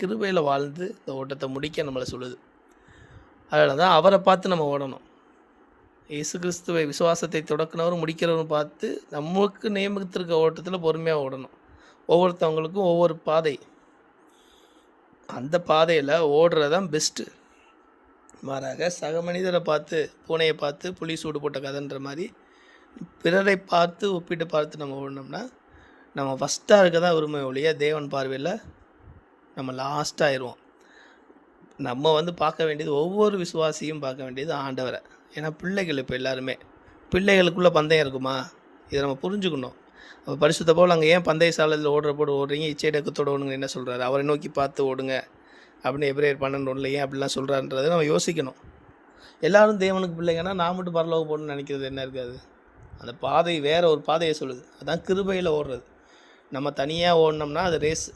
கிருபையில் வாழ்ந்து இந்த ஓட்டத்தை முடிக்க நம்மளை சொல்லுது. அதனால தான் அவரை பார்த்து நம்ம ஓடணும். இயேசு கிறிஸ்துவை விசுவாசத்தை தொடக்கினவரும் முடிக்கிறவரும் பார்த்து நமக்கு நியமித்திருக்க ஓட்டத்தில் பொறுமையாக ஓடணும். ஒவ்வொருத்தவங்களுக்கும் ஒவ்வொரு பாதை. அந்த பாதையில் ஓடுறது தான் பெஸ்ட்டு மாறாக சக மனிதரை பார்த்து பூனையை பார்த்து புளி சூடு போட்ட கதைன்ற மாதிரி பிறரை பார்த்து ஒப்பிட்டு பார்த்து நம்ம ஓடினோம்னா நம்ம ஃபஸ்ட்டாக இருக்க தான் உரிமை ஒழிய தேவன் பார்வையில் நம்ம லாஸ்ட்டாக ஆயிடுவோம். நம்ம வந்து பார்க்க வேண்டியது ஒவ்வொரு விசுவாசியும் பார்க்க வேண்டியது ஆண்டவரை. ஏன்னா பிள்ளைகள் இப்போ எல்லாருமே. பிள்ளைகளுக்குள்ளே பந்தயம் இருக்குமா? இதை நம்ம புரிஞ்சுக்கணும். அப்போ பரிசுத்த போல் அங்கே ஏன் பந்தய சாலையில் ஓடுற போடு ஓடுறீங்க? இச்சைடக்கத்தோடு ஓடுங்க என்ன சொல்கிறாரு அவரை நோக்கி பார்த்து ஓடுங்க. அப்படின்னு எப்ரேயர் பன்னெண்டு ஒன்றில் ஏன் அப்படிலாம் சொல்கிறான்றதை நம்ம யோசிக்கணும். எல்லாரும் தேவனுக்கு பிள்ளைங்கன்னா நான் மட்டும் பரலோக போகணும்னு நினைக்கிறது என்ன இருக்காது? அந்த பாதை வேற ஒரு பாதையை சொல்லுது. அதான் கிருபையில் ஓடுறது. நம்ம தனியாக ஓடினோம்னா அது ரேஸ்